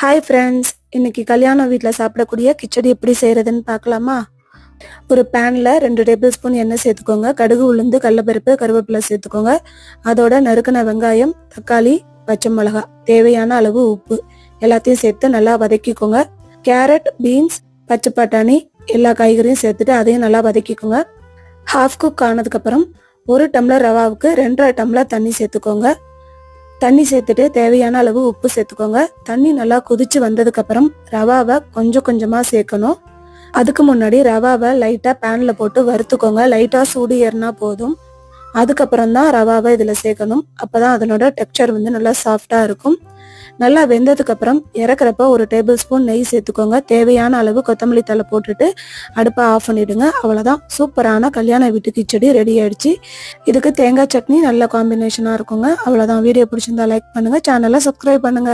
Hi friends இன்னைக்கு கல்யாண வீட்டில் சாப்பிடக்கூடிய கிச்சடி எப்படி செய்கிறதுன்னு பார்க்கலாமா? ஒரு பேனில் ரெண்டு டேபிள் ஸ்பூன் எண்ணெய் சேர்த்துக்கோங்க. கடுகு உளுந்து கடலப்பருப்பு கருவேப்பிலை சேர்த்துக்கோங்க. அதோட நறுக்கின வெங்காயம் தக்காளி பச்சை மிளகா தேவையான அளவு உப்பு எல்லாத்தையும் சேர்த்து நல்லா வதக்கிக்கோங்க. கேரட் பீன்ஸ் பச்சை பட்டாணி எல்லா காய்கறியும் சேர்த்துட்டு அதையும் நல்லா வதக்கிக்கோங்க. ஹாஃப் குக் ஆனதுக்கப்புறம் ஒரு டம்ளர் ரவாவுக்கு ரெண்டரை டம்ளர் தண்ணி சேர்த்துக்கோங்க. தண்ணி சேர்த்துட்டு தேவையான அளவு உப்பு சேர்த்துக்கோங்க. தண்ணி நல்லா கொதிச்சு வந்ததுக்கு அப்புறம் ரவாவை கொஞ்சம் கொஞ்சமா சேர்க்கணும். அதுக்கு முன்னாடி ரவாவை லைட்டா பேன்ல போட்டு வறுத்துக்கோங்க. லைட்டா சூடு ஏறினா போதும். அதுக்கப்புறம் தான் ரவாவை இதுல சேர்க்கணும். அப்பதான் அதனோட டெக்ஸ்சர் வந்து நல்லா சாஃப்டா இருக்கும். நல்லா வெந்ததுக்கு அப்புறம் இறக்குறப்ப ஒரு டேபிள் ஸ்பூன் நெய் சேர்த்துக்கோங்க. தேவையான அளவு கொத்தமல்லி தழை போட்டுட்டு அடுப்பை ஆஃப் பண்ணிடுங்க. அவ்வளோதான் சூப்பரான கல்யாண வீட்டு கிச்சடி ரெடி ஆயிடுச்சு. இதுக்கு தேங்காய் சட்னி நல்ல காம்பினேஷனா இருக்குங்க. அவ்வளோதான் வீடியோ பிடிச்சிருந்தா லைக் பண்ணுங்க. சேனலை சப்ஸ்கிரைப் பண்ணுங்க.